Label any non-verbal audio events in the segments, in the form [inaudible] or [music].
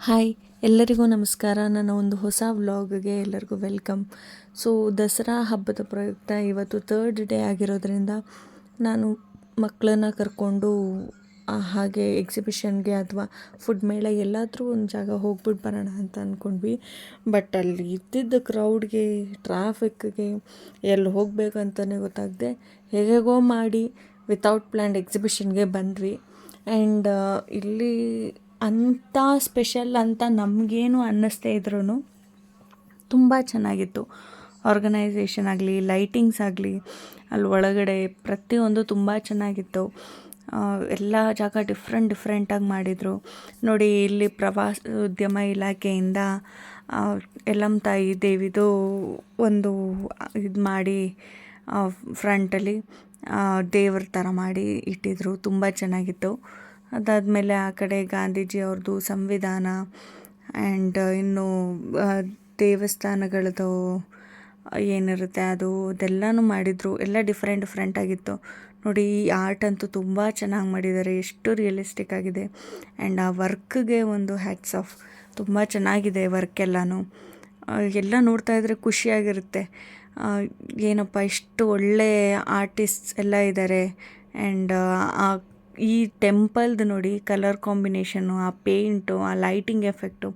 Hi ಎಲ್ಲರಿಗೂ ನಮಸ್ಕಾರ. ನನ್ನ ಒಂದು ಹೊಸ ವ್ಲಾಗ್ಗೆ ಎಲ್ಲರಿಗೂ ವೆಲ್ಕಮ್. ಸೊ ದಸರಾ ಹಬ್ಬದ ಪ್ರಯುಕ್ತ ಇವತ್ತು ತರ್ಡ್ ಡೇ ಆಗಿರೋದ್ರಿಂದ ನಾನು ಮಕ್ಕಳನ್ನ ಕರ್ಕೊಂಡು ಹಾಗೆ ಎಕ್ಸಿಬಿಷನ್ಗೆ ಅಥವಾ ಫುಡ್ ಮೇಳ ಎಲ್ಲಾದರೂ ಒಂದು ಜಾಗ ಹೋಗ್ಬಿಟ್ಟು ಬರೋಣ ಅಂತ ಅಂದ್ಕೊಂಡ್ವಿ ಬಟ್ ಅಲ್ಲಿ ಇದ್ದಿದ್ದ ಕ್ರೌಡ್ಗೆ ಟ್ರಾಫಿಕ್ಗೆ ಎಲ್ಲಿ ಹೋಗಬೇಕು ಅಂತಲೇ ಗೊತ್ತಾಗದೆ, ಹೇಗೇಗೋ ಮಾಡಿ ವಿತೌಟ್ ಪ್ಲ್ಯಾಂಡ್ ಎಕ್ಸಿಬಿಷನ್ಗೆ ಬಂದ್ವಿ. ಆ್ಯಂಡ್ ಇಲ್ಲಿ ಅಂಥ ಸ್ಪೆಷಲ್ ಅಂತ ನಮಗೇನು ಅನ್ನಿಸ್ದೇ ಇದ್ರೂ ತುಂಬ ಚೆನ್ನಾಗಿತ್ತು. ಆರ್ಗನೈಸೇಷನ್ ಆಗಲಿ, ಲೈಟಿಂಗ್ಸ್ ಆಗಲಿ, ಅಲ್ಲಿ ಒಳಗಡೆ ಪ್ರತಿಯೊಂದು ತುಂಬ ಚೆನ್ನಾಗಿತ್ತು. ಎಲ್ಲ ಜಾಗ ಡಿಫ್ರೆಂಟ್ ಡಿಫ್ರೆಂಟಾಗಿ ಮಾಡಿದರು. ನೋಡಿ, ಇಲ್ಲಿ ಪ್ರವಾಸೋದ್ಯಮ ಇಲಾಖೆಯಿಂದ ಎಲ್ಲಮ್ಮ ತಾಯಿ ದೇವಿದು ಒಂದು ಇದು ಮಾಡಿ ಫ್ರಂಟಲ್ಲಿ ದೇವ್ರ ಥರ ಮಾಡಿ ಇಟ್ಟಿದ್ರು. ತುಂಬ ಚೆನ್ನಾಗಿತ್ತು. ಅದಾದಮೇಲೆ ಆ ಕಡೆ ಗಾಂಧೀಜಿ ಅವ್ರದ್ದು ಸಂವಿಧಾನ ಆ್ಯಂಡ್ ಇನ್ನು ಆ, ದೇವಸ್ಥಾನಗಳದ್ದು ಏನಿರುತ್ತೆ ಅದು ಅದೆಲ್ಲನೂ ಮಾಡಿದರು. ಎಲ್ಲ ಡಿಫ್ರೆಂಟ್ ಆಗಿತ್ತು. ನೋಡಿ ಈ ಆರ್ಟ್ ಅಂತೂ ತುಂಬ ಚೆನ್ನಾಗಿ ಮಾಡಿದ್ದಾರೆ. ಎಷ್ಟು ರಿಯಲಿಸ್ಟಿಕ್ ಆಗಿದೆ. ಆ್ಯಂಡ್ ಆ ವರ್ಕ್ಗೆ ಒಂದು ಹ್ಯಾಟ್ಸ್ ಆಫ್ ತುಂಬ ಚೆನ್ನಾಗಿದೆ ವರ್ಕ್ ಎಲ್ಲನೂ. ಎಲ್ಲ ನೋಡ್ತಾ ಇದ್ರೆ ಖುಷಿಯಾಗಿರುತ್ತೆ. ಏನಪ್ಪ ಇಷ್ಟು ಒಳ್ಳೆ ಆರ್ಟಿಸ್ಟ್ಸ್ ಎಲ್ಲ ಇದ್ದಾರೆ ಆ್ಯಂಡ್ ಆ ಈ ಟೆಂಪಲ್ದು ನೋಡಿ ಕಲರ್ ಕಾಂಬಿನೇಷನ್ನು ಆ ಪೇಂಟು, ಆ ಲೈಟಿಂಗ್ ಎಫೆಕ್ಟು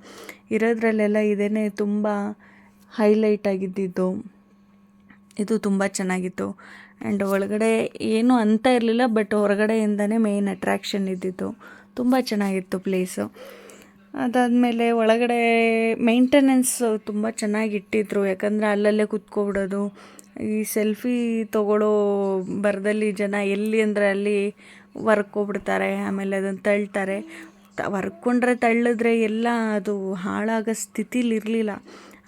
ಇರೋದ್ರಲ್ಲೆಲ್ಲ ಇದೇ ತುಂಬ ಹೈಲೈಟ್ ಆಗಿದ್ದಿದ್ದು. ಇದು ತುಂಬ ಚೆನ್ನಾಗಿತ್ತು. ಆ್ಯಂಡ್ ಒಳಗಡೆ ಏನೂ ಅಂತ ಇರಲಿಲ್ಲ, ಬಟ್ ಹೊರಗಡೆಯಿಂದನೇ ಮೇಯ್ನ್ ಅಟ್ರ್ಯಾಕ್ಷನ್ ಇದ್ದಿತ್ತು ತುಂಬ ಚೆನ್ನಾಗಿತ್ತು ಪ್ಲೇಸು. ಅದಾದಮೇಲೆ ಒಳಗಡೆ ಮೇಂಟೆನೆನ್ಸ್ ತುಂಬ ಚೆನ್ನಾಗಿ ಇಟ್ಟಿದ್ರು ಯಾಕಂದರೆ ಅಲ್ಲಲ್ಲೇ ಕುತ್ಕೊಬಿಡೋದು. ಈ ಸೆಲ್ಫಿ ತಗೊಳ್ಳೋ ಬರದಲ್ಲಿ ಜನ ಎಲ್ಲಿ ಅಂದರೆ ಅಲ್ಲಿ ವರ್ಕೋಗ್ಬಿಡ್ತಾರೆ ಆಮೇಲೆ ಅದನ್ನು ತಳ್ತಾರೆ. ವರ್ಕೊಂಡ್ರೆ ತಳ್ಳಿದ್ರೆ ಎಲ್ಲ ಅದು ಹಾಳಾಗೋ ಸ್ಥಿತಿಲಿ ಇರಲಿಲ್ಲ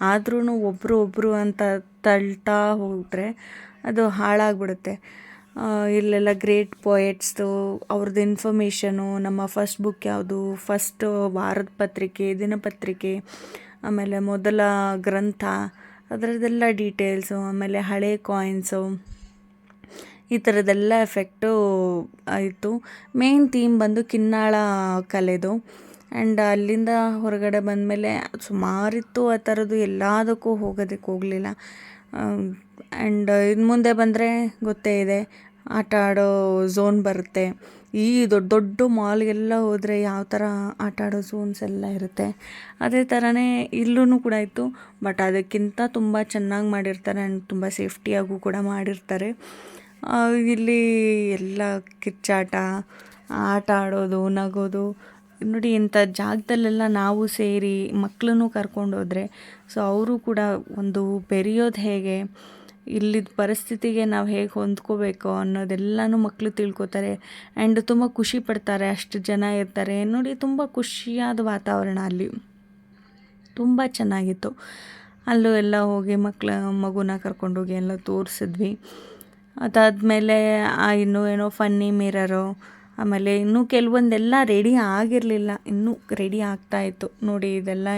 ಆದ್ರೂ ಒಬ್ಬರು ಒಬ್ಬರು ಅಂತ ತಳ್ತಾ ಹೋದರೆ ಅದು ಹಾಳಾಗ್ಬಿಡುತ್ತೆ. ಇಲ್ಲೆಲ್ಲ ಗ್ರೇಟ್ ಪೊಯೆಟ್ಸ್ದು ಅವ್ರದ್ದು ಇನ್ಫಾರ್ಮೇಷನು, ನಮ್ಮ ಫಸ್ಟ್ ಬುಕ್ ಯಾವುದು, ಫಸ್ಟ್ ವಾರದ ಪತ್ರಿಕೆ ದಿನಪತ್ರಿಕೆ ಆಮೇಲೆ ಮೊದಲ ಗ್ರಂಥ, ಅದರದ್ದೆಲ್ಲ ಡೀಟೇಲ್ಸು, ಆಮೇಲೆ ಹಳೆ ಕಾಯಿನ್ಸು. ಈ ಥರದ್ದೆಲ್ಲ ಎಫೆಕ್ಟು ಆಯಿತು. ಮೇನ್ ಥೀಮ್ ಬಂದು ಕಿನ್ನಾಳ ಕಲೆದು. ಆ್ಯಂಡ್ ಅಲ್ಲಿಂದ ಹೊರಗಡೆ ಬಂದಮೇಲೆ ಸುಮಾರಿತ್ತು ಆ ಥರದ್ದು ಎಲ್ಲದಕ್ಕೂ ಹೋಗೋದಕ್ಕೆ ಹೋಗಲಿಲ್ಲ. ಆ್ಯಂಡ್ ಇನ್ನು ಮುಂದೆ ಬಂದರೆ ಗೊತ್ತೇ ಇದೆ, ಆಟ ಆಡೋ ಝೋನ್ ಬರುತ್ತೆ. ಈ ದೊಡ್ಡ ದೊಡ್ಡ ಮಾಲ್ಗೆಲ್ಲ ಹೋದರೆ ಯಾವ ಥರ ಆಟ ಆಡೋ ಝೋನ್ಸ್ ಎಲ್ಲ ಇರುತ್ತೆ. ಅದೇ ಥರನೇ ಇಲ್ಲೂ ಕೂಡ ಇತ್ತು ಬಟ್ ಅದಕ್ಕಿಂತ ತುಂಬ ಚೆನ್ನಾಗಿ ಮಾಡಿರ್ತಾರೆ ಆ್ಯಂಡ್ ತುಂಬ ಸೇಫ್ಟಿಯಾಗೂ ಕೂಡ ಮಾಡಿರ್ತಾರೆ. ಇಲ್ಲಿ ಎಲ್ಲ ಕಿಚ್ಚಾಟ, ಆಟ ಆಡೋದು, ನಗೋದು. ನೋಡಿ, ಇಂಥ ಜಾಗದಲ್ಲೆಲ್ಲ ನಾವು ಸೇರಿ ಮಕ್ಕಳನ್ನು ಕರ್ಕೊಂಡು ಹೋದರೆ, ಸೊ ಅವರು ಕೂಡ ಒಂದು ಬೆರೆಯೋದು ಹೇಗೆ ಇಲ್ಲಿದ್ದ ಪರಿಸ್ಥಿತಿಗೆ ನಾವು ಹೇಗೆ ಹೊಂದ್ಕೋಬೇಕು ಅನ್ನೋದೆಲ್ಲನೂ ಮಕ್ಕಳು ತಿಳ್ಕೊತಾರೆ. ಆ್ಯಂಡ್ ತುಂಬ ಖುಷಿ ಪಡ್ತಾರೆ ಅಷ್ಟು ಜನ ಇರ್ತಾರೆ. ನೋಡಿ, ತುಂಬ ಖುಷಿಯಾದ ವಾತಾವರಣ ಅಲ್ಲಿ. ತುಂಬ ಚೆನ್ನಾಗಿತ್ತು. ಅಲ್ಲೂ ಎಲ್ಲ ಹೋಗಿ ಮಕ್ಕಳ ಮಗುನ ಕರ್ಕೊಂಡೋಗಿ ಎಲ್ಲ ತೋರಿಸಿದ್ವಿ. ಅದಾದಮೇಲೆ ಇನ್ನೂ ಏನೋ ಫನ್ನಿ ಮಿರರು ಆಮೇಲೆ ಇನ್ನೂ ಕೆಲವೊಂದೆಲ್ಲ ರೆಡಿ ಆಗಿರಲಿಲ್ಲ. ಇನ್ನೂ ರೆಡಿ ಆಗ್ತಾಯಿತ್ತು ನೋಡಿ, ಇದೆಲ್ಲ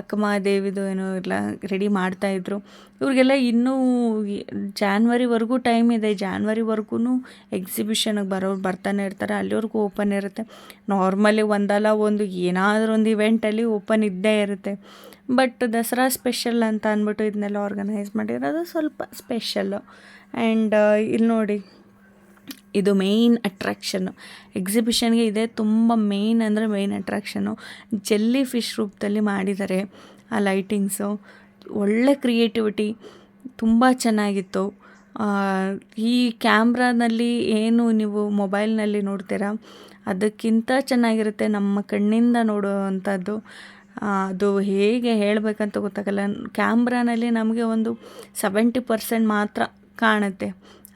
ಅಕ್ಕಮಹಾದೇವಿದು ಏನೋ ಎಲ್ಲ ರೆಡಿ ಮಾಡ್ತಾಯಿದ್ರು ಇವ್ರಿಗೆಲ್ಲ ಇನ್ನೂ ಜಾನ್ವರಿವರೆಗೂ ಟೈಮ್ ಇದೆ. ಜಾನ್ವರಿವರೆಗೂ ಎಕ್ಸಿಬಿಷನ್ಗೆ ಬರೋರು ಬರ್ತಾನೆ ಇರ್ತಾರೆ. ಅಲ್ಲಿವರೆಗೂ ಓಪನ್ ಇರುತ್ತೆ. ನಾರ್ಮಲಿ ಒಂದಲ್ಲ ಒಂದು, ಏನಾದರೂ ಒಂದು ಇವೆಂಟಲ್ಲಿ ಓಪನ್ ಇದ್ದೇ ಇರುತ್ತೆ. ಬಟ್ ದಸರಾ ಸ್ಪೆಷಲ್ ಅಂತ ಅಂದ್ಬಿಟ್ಟು ಇದನ್ನೆಲ್ಲ ಆರ್ಗನೈಸ್ ಮಾಡಿರೋದು ಸ್ವಲ್ಪ ಸ್ಪೆಷಲ್ಲು ಆ್ಯಂಡ್ ಇಲ್ಲಿ ನೋಡಿ ಇದು ಮೇಯ್ನ್ ಅಟ್ರ್ಯಾಕ್ಷನ್ನು ಎಕ್ಸಿಬಿಷನ್ಗೆ ಇದೆ ತುಂಬ ಮೇಯ್ನ್ ಅಂದರೆ ಮೇಯ್ನ್ ಅಟ್ರ್ಯಾಕ್ಷನ್ನು ಜೆಲ್ಲಿ ಫಿಶ್ ರೂಪದಲ್ಲಿ ಮಾಡಿದ್ದಾರೆ ಆ ಲೈಟಿಂಗ್ಸು ಒಳ್ಳೆ ಕ್ರಿಯೇಟಿವಿಟಿ ತುಂಬ ಚೆನ್ನಾಗಿತ್ತು. ಈ ಕ್ಯಾಮ್ರಾನಲ್ಲಿ ಏನು ನೀವು ಮೊಬೈಲ್ನಲ್ಲಿ ನೋಡ್ತೀರಾ, ಅದಕ್ಕಿಂತ ಚೆನ್ನಾಗಿರುತ್ತೆ ನಮ್ಮ ಕಣ್ಣಿಂದ ನೋಡುವಂಥದ್ದು. ಅದು ಹೇಗೆ ಹೇಳಬೇಕಂತ ಗೊತ್ತಾಗಲ್ಲ. ಕ್ಯಾಮ್ರಾನಲ್ಲಿ ನಮಗೆ ಒಂದು ಸೆವೆಂಟಿ ಪರ್ಸೆಂಟ್ ಮಾತ್ರ ಕಾಣುತ್ತೆ.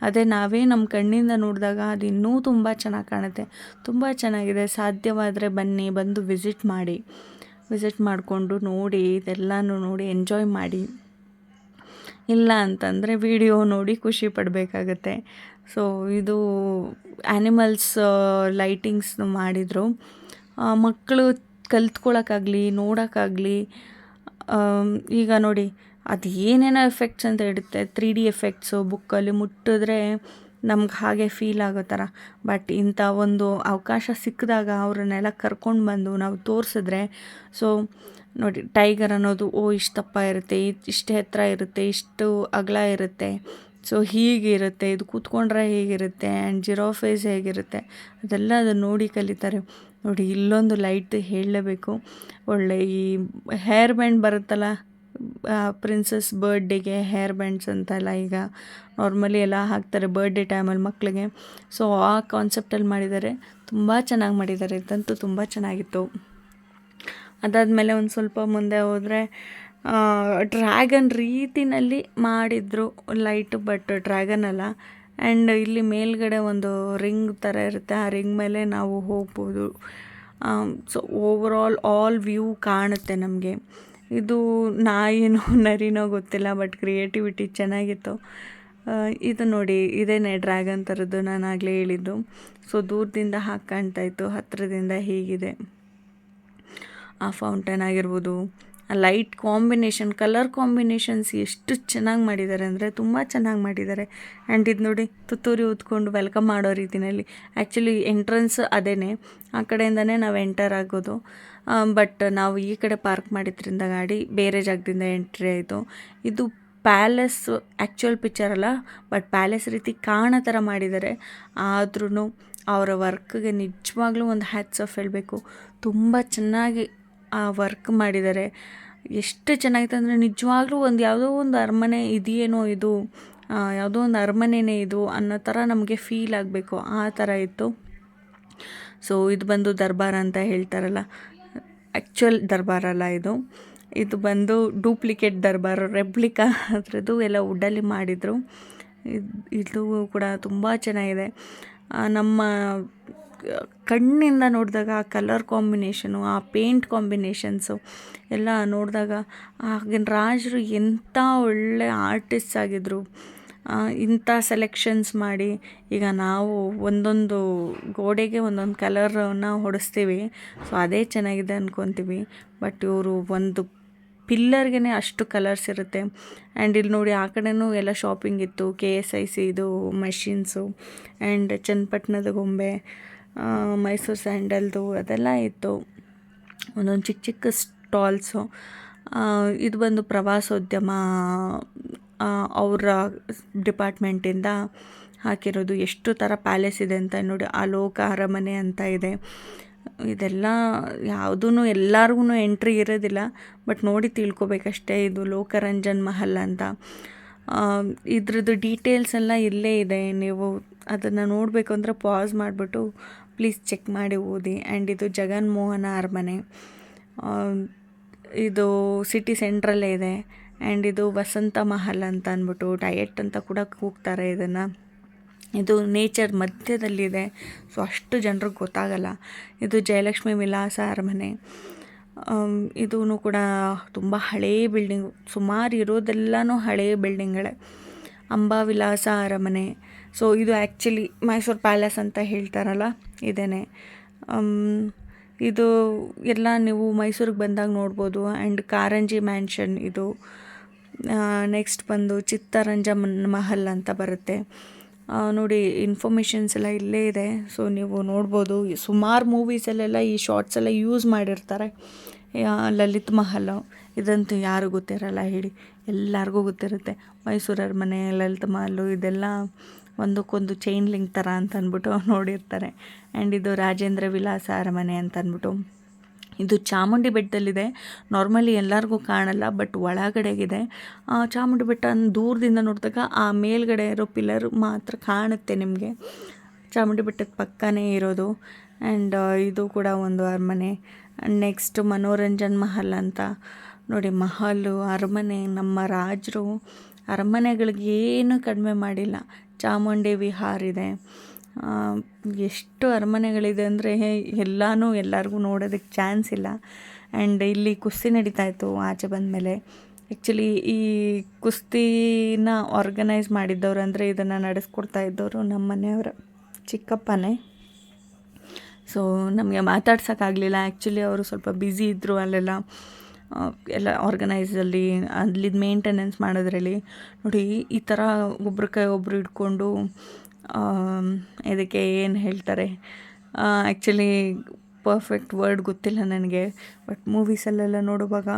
ಅದೇ ನಾವೇ ನಮ್ಮ ಕಣ್ಣಿಂದ ನೋಡಿದಾಗ ಅದು ಇನ್ನೂ ತುಂಬ ಚೆನ್ನಾಗಿ ಕಾಣುತ್ತೆ. ತುಂಬ ಚೆನ್ನಾಗಿದೆ. ಸಾಧ್ಯವಾದರೆ ಬನ್ನಿ, ಬಂದು ವಿಸಿಟ್ ಮಾಡಿ. ವಿಸಿಟ್ ಮಾಡಿಕೊಂಡು ನೋಡಿ, ಇದೆಲ್ಲನೂ ನೋಡಿ ಎಂಜಾಯ್ ಮಾಡಿ. ಇಲ್ಲ ಅಂತಂದರೆ ವಿಡಿಯೋ ನೋಡಿ ಖುಷಿ ಪಡಬೇಕಾಗತ್ತೆ. ಸೊ ಇದು ಆ್ಯನಿಮಲ್ಸ್ ಲೈಟಿಂಗ್ಸ್ ಮಾಡಿದರು. ಮಕ್ಕಳು ಕಲ್ತ್ಕೊಳ್ಳೋಕ್ಕಾಗಲಿ ನೋಡೋಕ್ಕಾಗಲಿ ಈಗ ನೋಡಿ ಅದು ಏನೇನೋ ಎಫೆಕ್ಟ್ಸ್ ಅಂತ ಇಡುತ್ತೆ. ತ್ರೀ ಡಿ ಎಫೆಕ್ಟ್ಸು ಬುಕ್ಕಲ್ಲಿ ಮುಟ್ಟಿದ್ರೆ ನಮ್ಗೆ ಹಾಗೆ ಫೀಲ್ ಆಗೋ ಥರ ಬಟ್ ಇಂಥ ಒಂದು ಅವಕಾಶ ಸಿಕ್ಕಿದಾಗ ಅವ್ರನ್ನೆಲ್ಲ ಕರ್ಕೊಂಡು ಬಂದು ನಾವು ತೋರಿಸಿದ್ರೆ ಸೊ ನೋಡಿ ಟೈಗರ್ ಅನ್ನೋದು, ಓ ಇಷ್ಟು ದಪ್ಪ ಇರುತ್ತೆ ಇಷ್ಟು ಎತ್ತರ ಇರುತ್ತೆ, ಇಷ್ಟು ಅಗಲ ಇರುತ್ತೆ ಸೊ ಹೀಗಿರುತ್ತೆ ಇದು ಕೂತ್ಕೊಂಡ್ರೆ ಹೇಗಿರುತ್ತೆ ಆ್ಯಂಡ್ ಜಿರೋಫೇಸ್ ಹೇಗಿರುತ್ತೆ. ಅದೆಲ್ಲ ಅದನ್ನು ನೋಡಿ ಕಲಿತಾರೆ. ನೋಡಿ, ಇಲ್ಲೊಂದು ಲೈಟ್ ಹೇಳಲೇಬೇಕು. ಒಳ್ಳೆ ಈ ಹೇರ್ ಬ್ಯಾಂಡ್ ಬರುತ್ತಲ್ಲ ಪ್ರಿನ್ಸಸ್ ಬರ್ಡೇಗೆ ಹೇರ್ ಬ್ಯಾಂಡ್ಸ್ ಅಂತೆಲ್ಲ ಈಗ ನಾರ್ಮಲಿ ಎಲ್ಲ ಹಾಕ್ತಾರೆ ಬರ್ಡೇ ಟೈಮಲ್ಲಿ ಮಕ್ಕಳಿಗೆ ಸೊ ಆ ಕಾನ್ಸೆಪ್ಟಲ್ಲಿ ಮಾಡಿದ್ದಾರೆ. ತುಂಬ ಚೆನ್ನಾಗಿ ಮಾಡಿದ್ದಾರೆ. ಇದಂತೂ ತುಂಬ ಚೆನ್ನಾಗಿತ್ತು. ಅದಾದಮೇಲೆ ಒಂದು ಸ್ವಲ್ಪ ಮುಂದೆ ಹೋದರೆ ಡ್ರ್ಯಾಗನ್ ರೀತಿನಲ್ಲಿ ಮಾಡಿದರು ಲೈಟ್ ಬಟ್ ಡ್ರ್ಯಾಗನ್ ಅಲ್ಲ. ಆ್ಯಂಡ್ ಇಲ್ಲಿ ಮೇಲ್ಗಡೆ ಒಂದು ರಿಂಗ್ ಥರ ಇರುತ್ತೆ. ಆ ರಿಂಗ್ ಮೇಲೆ ನಾವು ಹೋಗ್ಬೋದು. So over all all view ಕಾಣುತ್ತೆ ನಮಗೆ. ಇದು ನಾಯಿನೋ [laughs] ನರಿನೋ ಗೊತ್ತಿಲ್ಲ ಬಟ್ ಕ್ರಿಯೇಟಿವಿಟಿ ಚೆನ್ನಾಗಿತ್ತು. ಇದು ನೋಡಿ, ಇದೇನೆ ಡ್ರ್ಯಾಗನ್ ಥರದ್ದು ನಾನು ಆಗಲೇ ಹೇಳಿದ್ದು. ಸೊ ದೂರದಿಂದ ಹಾಗೆ ಕಾಣ್ತಾ ಹತ್ತಿರದಿಂದ ಹೀಗಿದೆ. ಆ ಫೌಂಟೇನ್ ಆಗಿರ್ಬೋದು ಲೈಟ್ ಕಾಂಬಿನೇಷನ್ ಕಲರ್ ಕಾಂಬಿನೇಷನ್ಸ್ ಎಷ್ಟು ಚೆನ್ನಾಗಿ ಮಾಡಿದ್ದಾರೆ ಅಂದರೆ ತುಂಬ ಚೆನ್ನಾಗಿ ಮಾಡಿದ್ದಾರೆ. ಆ್ಯಂಡ್ ಇದು ನೋಡಿ, ತುತ್ತೂರಿ ಊದ್ಕೊಂಡು ವೆಲ್ಕಮ್ ಮಾಡೋ ರೀತಿಯಲ್ಲಿ ಆ್ಯಕ್ಚುಲಿ ಎಂಟ್ರೆನ್ಸ್ ಅದೇ ಆ ಕಡೆಯಿಂದನೇ ನಾವು ಎಂಟರ್ ಆಗೋದು. ಬಟ್ ನಾವು ಈ ಕಡೆ ಪಾರ್ಕ್ ಮಾಡಿದ್ರಿಂದ ಗಾಡಿ ಬೇರೆ ಜಾಗದಿಂದ ಎಂಟ್ರಿ ಆಯಿತು. ಇದು ಪ್ಯಾಲೆಸ್ ಆ್ಯಕ್ಚುಯಲ್ ಪಿಕ್ಚರ್ ಅಲ್ಲ ಬಟ್ ಪ್ಯಾಲೇಸ್ ರೀತಿ ಕಾಣೋ ಥರ ಮಾಡಿದ್ದಾರೆ. ಆದ್ರೂ ಅವರ ವರ್ಕ್ಗೆ ನಿಜವಾಗ್ಲೂ ಒಂದು ಹ್ಯಾಟ್ಸ್ ಆಫ್ ಹೇಳಬೇಕು. ತುಂಬ ಚೆನ್ನಾಗಿ ಆ ವರ್ಕ್ ಮಾಡಿದ್ದಾರೆ. ಎಷ್ಟು ಚೆನ್ನಾಗಿತ್ತು ಅಂದರೆ ನಿಜವಾಗ್ಲೂ ಒಂದು ಯಾವುದೋ ಒಂದು ಅರಮನೆ ಇದೆಯೇನೋ ಇದು ಯಾವುದೋ ಒಂದು ಅರಮನೆನೇ ಇದು ಅನ್ನೋ ಥರ ನಮಗೆ ಫೀಲ್ ಆಗಬೇಕು. ಆ ಥರ ಇತ್ತು. ಸೊ ಇದು ಬಂದು ದರ್ಬಾರ್ ಅಂತ ಹೇಳ್ತಾರಲ್ಲ. ಆ್ಯಕ್ಚುಯಲ್ ದರ್ಬಾರ್ ಅಲ್ಲ ಇದು. ಇದು ಬಂದು ಡೂಪ್ಲಿಕೇಟ್ ದರ್ಬಾರ್ ರೆಪ್ಲಿಕಾ ಅದರದ್ದು ಎಲ್ಲ ವುಡ್ಡಲ್ಲಿ ಮಾಡಿದರು. ಇದು ಕೂಡ ತುಂಬ ಚೆನ್ನಾಗಿದೆ. ನಮ್ಮ ಕಣ್ಣಿಂದ ನೋಡಿದಾಗ ಆ ಕಲರ್ ಕಾಂಬಿನೇಷನು ಆ ಪೇಂಟ್ ಕಾಂಬಿನೇಷನ್ಸು ಎಲ್ಲ ನೋಡಿದಾಗ ಆಗಿನ ರಾಜರು ಎಂಥ ಒಳ್ಳೆ ಆರ್ಟಿಸ್ಟ್ ಆಗಿದ್ದರು ಇಂಥ ಸೆಲೆಕ್ಷನ್ಸ್ ಮಾಡಿ ಈಗ ನಾವು ಒಂದೊಂದು ಗೋಡೆಗೆ ಒಂದೊಂದು ಕಲರನ್ನು ಹೊಡೆಸ್ತೀವಿ. ಸೊ ಅದೇ ಚೆನ್ನಾಗಿದೆ ಅಂದ್ಕೊತೀವಿ ಬಟ್ ಇವರು ಒಂದು ಪಿಲ್ಲರ್ಗೆ ಅಷ್ಟು ಕಲರ್ಸ್ ಇರುತ್ತೆ. ಆ್ಯಂಡ್ ಇಲ್ಲಿ ನೋಡಿ ಆ ಕಡೆನೂ ಎಲ್ಲ ಶಾಪಿಂಗ್ ಇತ್ತು. ಕೆ ಎಸ್ ಐ ಸಿ ಇದು ಮಷಿನ್ಸು ಆ್ಯಂಡ್ ಚನ್ನಪಟ್ಟಣದ ಗೊಂಬೆ. ಮೈಸೂರು ಸ್ಯಾಂಡಲ್ದು ಅದೆಲ್ಲ ಇತ್ತು. ಒಂದೊಂದು ಚಿಕ್ಕ ಚಿಕ್ಕ ಸ್ಟಾಲ್ಸು. ಇದು ಬಂದು ಪ್ರವಾಸೋದ್ಯಮ ಅವರ ಡಿಪಾರ್ಟ್ಮೆಂಟಿಂದ ಹಾಕಿರೋದು. ಎಷ್ಟು ಥರ ಪ್ಯಾಲೇಸ್ ಇದೆ ಅಂತ ನೋಡಿ ಅಲೋಕ ಅರಮನೆ ಅಂತ ಇದೆ. ಇದೆಲ್ಲ ಯಾವುದೂ ಎಲ್ಲರಿಗೂ ಎಂಟ್ರಿ ಇರೋದಿಲ್ಲ, ಬಟ್ ನೋಡಿ ತಿಳ್ಕೊಬೇಕಷ್ಟೇ ಇದು ಲೋಕರಂಜನ್ ಮಹಲ್ ಅಂತ. ಇದ್ರದ್ದು ಡೀಟೇಲ್ಸ್ ಎಲ್ಲ ಇಲ್ಲೇ ಇದೆ. ನೀವು ಅದನ್ನು ನೋಡಬೇಕು ಅಂದರೆ ಪಾಸ್ ಮಾಡಿಬಿಟ್ಟು ಪ್ಲೀಸ್ ಚೆಕ್ ಮಾಡಿ ಓದಿ. ಆ್ಯಂಡ್ ಇದು ಜಗನ್ ಮೋಹನ ಅರಮನೆ ಇದು ಸಿಟಿ ಸೆಂಟ್ರಲ್ಲೇ ಇದೆ. ಆ್ಯಂಡ್ ಇದು ವಸಂತ ಮಹಲ್ ಅಂತ ಅಂದ್ಬಿಟ್ಟು ಡಯಟ್ ಅಂತ ಕೂಡ ಕೂಗ್ತಾರೆ ಇದನ್ನು. ಇದು ನೇಚರ್ ಮಧ್ಯದಲ್ಲಿದೆ ಸೊ ಅಷ್ಟು ಜನರಿಗೆ ಗೊತ್ತಾಗಲ್ಲ. ಇದು ಜಯಲಕ್ಷ್ಮಿ ವಿಲಾಸ ಅರಮನೆ. ಇದೂ ಕೂಡ ತುಂಬ ಹಳೇ ಬಿಲ್ಡಿಂಗು ಸುಮಾರು ಇರೋದೆಲ್ಲನೂ ಹಳೆಯ ಬಿಲ್ಡಿಂಗ್ಗಳೇ ಅಂಬಾವಿಲಾಸ ಅರಮನೆ. ಸೊ ಇದು ಆ್ಯಕ್ಚುಲಿ ಮೈಸೂರು ಪ್ಯಾಲೇಸ್ ಅಂತ ಹೇಳ್ತಾರಲ್ಲ ಇದೇ ಇದು ಎಲ್ಲ ನೀವು ಮೈಸೂರಿಗೆ ಬಂದಾಗ ನೋಡ್ಬೋದು. ಆ್ಯಂಡ್ ಕಾರಂಜಿ ಮ್ಯಾನ್ಷನ್ ಇದು. ನೆಕ್ಸ್ಟ್ ಬಂದು ಚಿತ್ತರಂಜ ಮಹಲ್ ಅಂತ ಬರುತ್ತೆ. ನೋಡಿ ಇನ್ಫಾರ್ಮೇಷನ್ಸ್ ಎಲ್ಲ ಇಲ್ಲೇ ಇದೆ. ಸೊ ನೀವು ನೋಡ್ಬೋದು. ಸುಮಾರು ಮೂವೀಸಲ್ಲೆಲ್ಲ ಈ ಶಾರ್ಟ್ಸ್ ಎಲ್ಲ ಯೂಸ್ ಮಾಡಿರ್ತಾರೆ. ಲಲಿತ್ ಮಹಲ್. ಇದಂತೂ ಯಾರು ಗೊತ್ತಿರಲ್ಲ ಹೇಳಿ. ಎಲ್ಲರಿಗೂ ಗೊತ್ತಿರುತ್ತೆ. ಮೈಸೂರು ಅರಮನೆ ಲಲಿತ್ ಮಹಲ್ಲು, ಇದೆಲ್ಲ ಒಂದಕ್ಕೊಂದು ಚೈನ್ ಲಿಂಕ್ ಥರ ಅಂತ ಅಂದ್ಬಿಟ್ಟು ನೋಡಿರ್ತಾರೆ. ಆ್ಯಂಡ್ ಇದು ರಾಜೇಂದ್ರ ವಿಲಾಸ ಅರಮನೆ ಅಂತ ಅಂದ್ಬಿಟ್ಟು. ಇದು ಚಾಮುಂಡಿ ಬೆಟ್ಟದಲ್ಲಿದೆ. ನಾರ್ಮಲಿ ಎಲ್ಲರಿಗೂ ಕಾಣಲ್ಲ ಬಟ್ ಒಳಗಡೆಗಿದೆ. ಚಾಮುಂಡಿ ಬೆಟ್ಟ ದೂರದಿಂದ ನೋಡಿದಾಗ ಆ ಮೇಲ್ಗಡೆ ಇರೋ ಪಿಲ್ಲರ್ ಮಾತ್ರ ಕಾಣುತ್ತೆ ನಿಮಗೆ. ಚಾಮುಂಡಿ ಬೆಟ್ಟದ ಪಕ್ಕನೇ ಇರೋದು. ಆ್ಯಂಡ್ ಇದು ಕೂಡ ಒಂದು ಅರಮನೆ. ನೆಕ್ಸ್ಟ್ ಮನೋರಂಜನ್ ಮಹಲ್ ಅಂತ. ನೋಡಿ, ಮಹಲು, ಅರಮನೆ, ನಮ್ಮ ರಾಜರು ಅರಮನೆಗಳಿಗೆ ಏನು ಕಡಿಮೆ ಮಾಡಿಲ್ಲ. ಚಾಮುಂಡಿ ವಿಹಾರ್ ಇದೆ. ಎಷ್ಟು ಅರಮನೆಗಳಿದೆ ಅಂದರೆ ಎಲ್ಲನೂ ಎಲ್ಲರಿಗೂ ನೋಡೋದಕ್ಕೆ ಚಾನ್ಸ್ ಇಲ್ಲ. ಆ್ಯಂಡ್ ಇಲ್ಲಿ ಕುಸ್ತಿ ನಡೀತಾ ಇತ್ತು ಆಚೆ ಬಂದಮೇಲೆ. ಆ್ಯಕ್ಚುಲಿ ಈ ಕುಸ್ತಿನ ಆರ್ಗನೈಸ್ ಮಾಡಿದ್ದವ್ರು ಅಂದರೆ ಇದನ್ನು ನಡೆಸ್ಕೊಡ್ತಾ ಇದ್ದವರು ನಮ್ಮ ಮನೆಯವರ, ಚಿಕ್ಕಪ್ಪನೇ. ಸೊ ನಮಗೆ ಮಾತಾಡ್ಸೋಕ್ಕಾಗಲಿಲ್ಲ. ಆ್ಯಕ್ಚುಲಿ ಅವರು ಸ್ವಲ್ಪ ಬ್ಯುಸಿ ಇದ್ದರು ಅಲ್ಲೆಲ್ಲ. ಎಲ್ಲ ಆರ್ಗನೈಸಲ್ಲಿ ಅಲ್ಲಿದ್ದು ಮೇಂಟೆನೆನ್ಸ್ ಮಾಡೋದ್ರಲ್ಲಿ ನೋಡಿ ಈ ಥರ ಒಬ್ರ ಕೈ ಹಿಡ್ಕೊಂಡು ಆಮ್, ಇದಕ್ಕೆ ಏನು ಹೇಳ್ತಾರೆ? ಆ್ಯಕ್ಚುಲಿ ಪರ್ಫೆಕ್ಟ್ ವರ್ಡ್ ಗೊತ್ತಿಲ್ಲ ನನಗೆ ಬಟ್ ಮೂವೀಸಲ್ಲೆಲ್ಲ ನೋಡುವಾಗ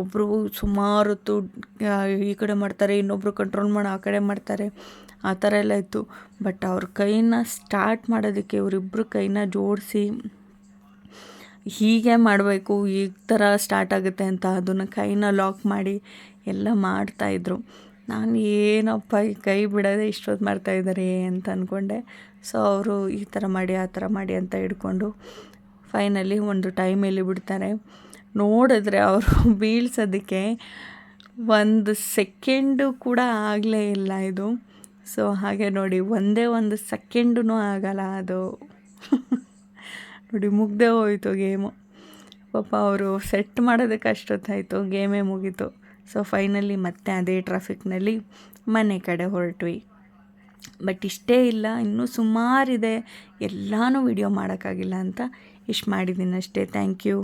ಒಬ್ಬರು ಸುಮಾರು ಹೊತ್ತು ಈ ಕಡೆ ಮಾಡ್ತಾರೆ ಇನ್ನೊಬ್ಬರು ಕಂಟ್ರೋಲ್ ಮಾಡಿ ಆ ಕಡೆ ಮಾಡ್ತಾರೆ ಆ ಥರ ಎಲ್ಲ ಇತ್ತು. ಬಟ್ ಅವ್ರ ಕೈನ ಸ್ಟಾರ್ಟ್ ಮಾಡೋದಕ್ಕೆ ಇವರಿಬ್ಬರು ಕೈನ ಜೋಡಿಸಿ ಹೀಗೆ ಮಾಡಬೇಕು, ಈ ಥರ ಸ್ಟಾರ್ಟ್ ಆಗುತ್ತೆ ಅಂತ ಅದನ್ನು ಕೈನ ಲಾಕ್ ಮಾಡಿ ಎಲ್ಲ ಮಾಡ್ತಾಯಿದ್ರು ನಾನು ಏನಪ್ಪ ಈ ಕೈ ಬಿಡೋದೇ ಇಷ್ಟೊತ್ತು ಮಾಡ್ತಾಯಿದ್ದಾರೆ ಅಂತ ಅಂದ್ಕೊಂಡೆ ಸೊ ಅವರು ಈ ಥರ ಮಾಡಿ, ಆ ಥರ ಮಾಡಿ ಅಂತ ಹಿಡ್ಕೊಂಡು ಫೈನಲಿ ಒಂದು ಟೈಮಲ್ಲಿ ಬಿಡ್ತಾರೆ. ನೋಡಿದ್ರೆ ಅವರು [laughs] ಬೀಳ್ಸೋದಕ್ಕೆ ಒಂದು ಸೆಕೆಂಡು ಕೂಡ ಆಗಲೇ ಇಲ್ಲ ಇದು. ಸೊ ಹಾಗೆ ನೋಡಿ, ಒಂದೇ ಒಂದು ಸೆಕೆಂಡೂ ಆಗಲ್ಲ ಅದು. [laughs] ನೋಡಿ ಮುಗ್ದೇ ಹೋಯಿತು ಗೇಮು. ಪಾಪ ಅವರು ಸೆಟ್ ಮಾಡೋದಕ್ಕೆ ಅಷ್ಟೊತ್ತಾಯಿತು, ಗೇಮೇ ಮುಗೀತು. ಸೊ ಫೈನಲಿ ಮತ್ತೆ ಅದೇ ಟ್ರಾಫಿಕ್ನಲ್ಲಿ ಮನೆ ಕಡೆ ಹೊರಟ್ವಿ. ಬಟ್ ಇಷ್ಟೇ ಇಲ್ಲ, ಇನ್ನೂ ಸುಮಾರಿದೆ. ಎಲ್ಲನೂ ವಿಡಿಯೋ ಮಾಡೋಕ್ಕಾಗಿಲ್ಲ ಅಂತ ಇಷ್ಟು ಮಾಡಿದ್ದೀನಿ ಅಷ್ಟೇ ಥ್ಯಾಂಕ್ ಯು